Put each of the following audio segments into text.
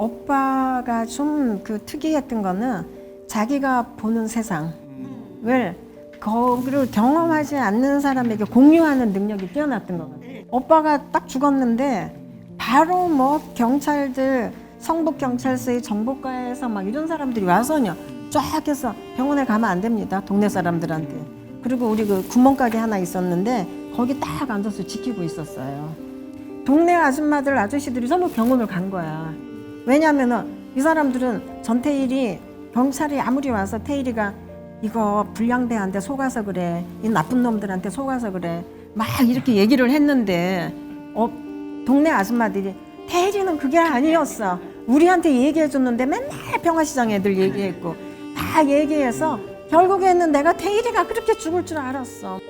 오빠가 좀 그 특이했던 거는 자기가 보는 세상을 거기를 경험하지 않는 사람에게 공유하는 능력이 뛰어났던 거거든요. 오빠가 딱 죽었는데 바로 뭐 경찰들 성북 경찰서의 정보과에서 막 이런 사람들이 와서요. 쫙 해서 병원에 가면 안 됩니다 동네 사람들한테. 그리고 우리 그 구멍가게 하나 있었는데 거기 딱 앉아서 지키고 있었어요. 동네 아줌마들 아저씨들이 전부 병원을 간 거야 왜냐면은 이 사람들은 전태일이 경찰이 아무리 와서 태일이가 이거 불량배한테 속아서 그래 이 나쁜 놈들한테 속아서 그래 막 이렇게 얘기를 했는데 어, 동네 아줌마들이 태일이는 그게 아니었어. 우리한테 얘기해 줬는데 맨날 평화시장 애들 얘기했고 다 얘기해서 결국에는 내가 태일이가 그렇게 죽을 줄 알았어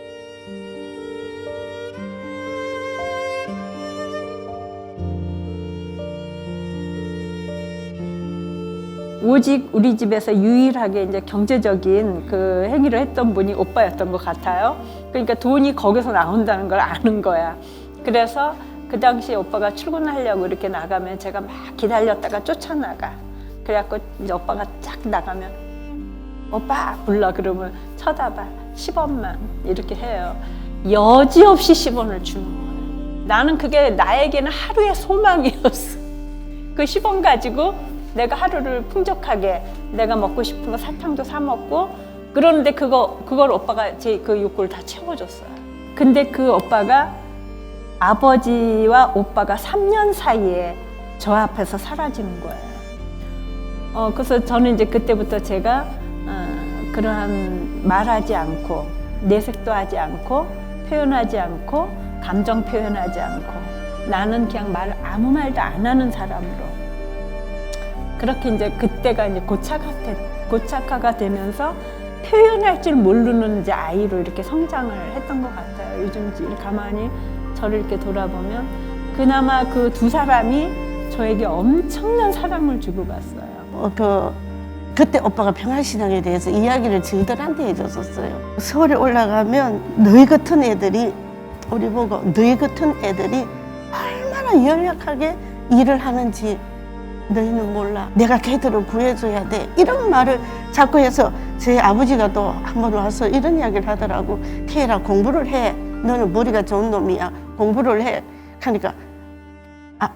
오직 우리 집에서 유일하게 이제 경제적인 그 행위를 했던 분이 오빠였던 것 같아요. 그러니까 돈이 거기서 나온다는 걸 아는 거야. 그래서 그 당시에 오빠가 출근하려고 이렇게 나가면 제가 막 기다렸다가 쫓아나가. 그래갖고 이제 오빠가 쫙 나가면 오빠 불러 그러면 쳐다봐 10원만 이렇게 해요. 여지없이 10원을 주는 거야. 나는 그게 나에게는 하루의 소망이었어. 그 10원 가지고 내가 하루를 풍족하게 내가 먹고 싶은 거 사탕도 사 먹고 그러는데 그거 그걸 오빠가 제 그 욕구를 다 채워줬어요. 근데 그 오빠가 아버지와 오빠가 3년 사이에 저 앞에서 사라지는 거예요. 어 그래서 저는 이제 그때부터 제가 어, 그러한 말하지 않고 내색도 하지 않고 표현하지 않고 감정 표현하지 않고 나는 그냥 말 아무 말도 안 하는 사람으로 그렇게 이제 그때가 이제 고착화 고착화가 되면서 표현할 줄 모르는 이제 아이로 이렇게 성장을 했던 것 같아요. 요즘 가만히 저를 이렇게 돌아보면 그나마 그 두 사람이 저에게 엄청난 사랑을 주고 갔어요. 어, 그 그때 오빠가 평화신앙에 대해서 이야기를 저희들한테 해줬었어요. 서울에 올라가면 너희 같은 애들이 우리 보고 너희 같은 애들이 얼마나 연약하게 일을 하는지 너희는 몰라. 내가 걔들을 구해줘야 돼. 이런 말을 자꾸 해서 제 아버지가 또 한 번 와서 이런 이야기를 하더라고. 태일아 공부를 해. 너는 머리가 좋은 놈이야. 공부를 해. 하니까 아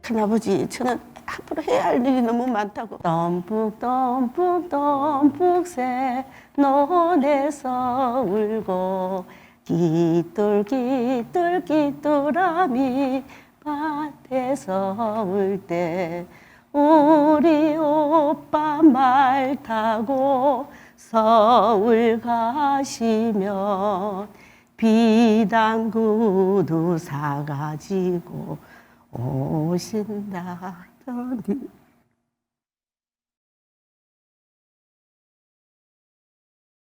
큰아버지 저는 앞으로 해야 할 일이 너무 많다고 덤뿍 덤뿍 덤뿍새 논에서 울고 기뚤 기뚤 기뚤아미 밭에서 울 때 우리 오빠 말 타고 서울 가시면 비단구두 사가지고 오신다더니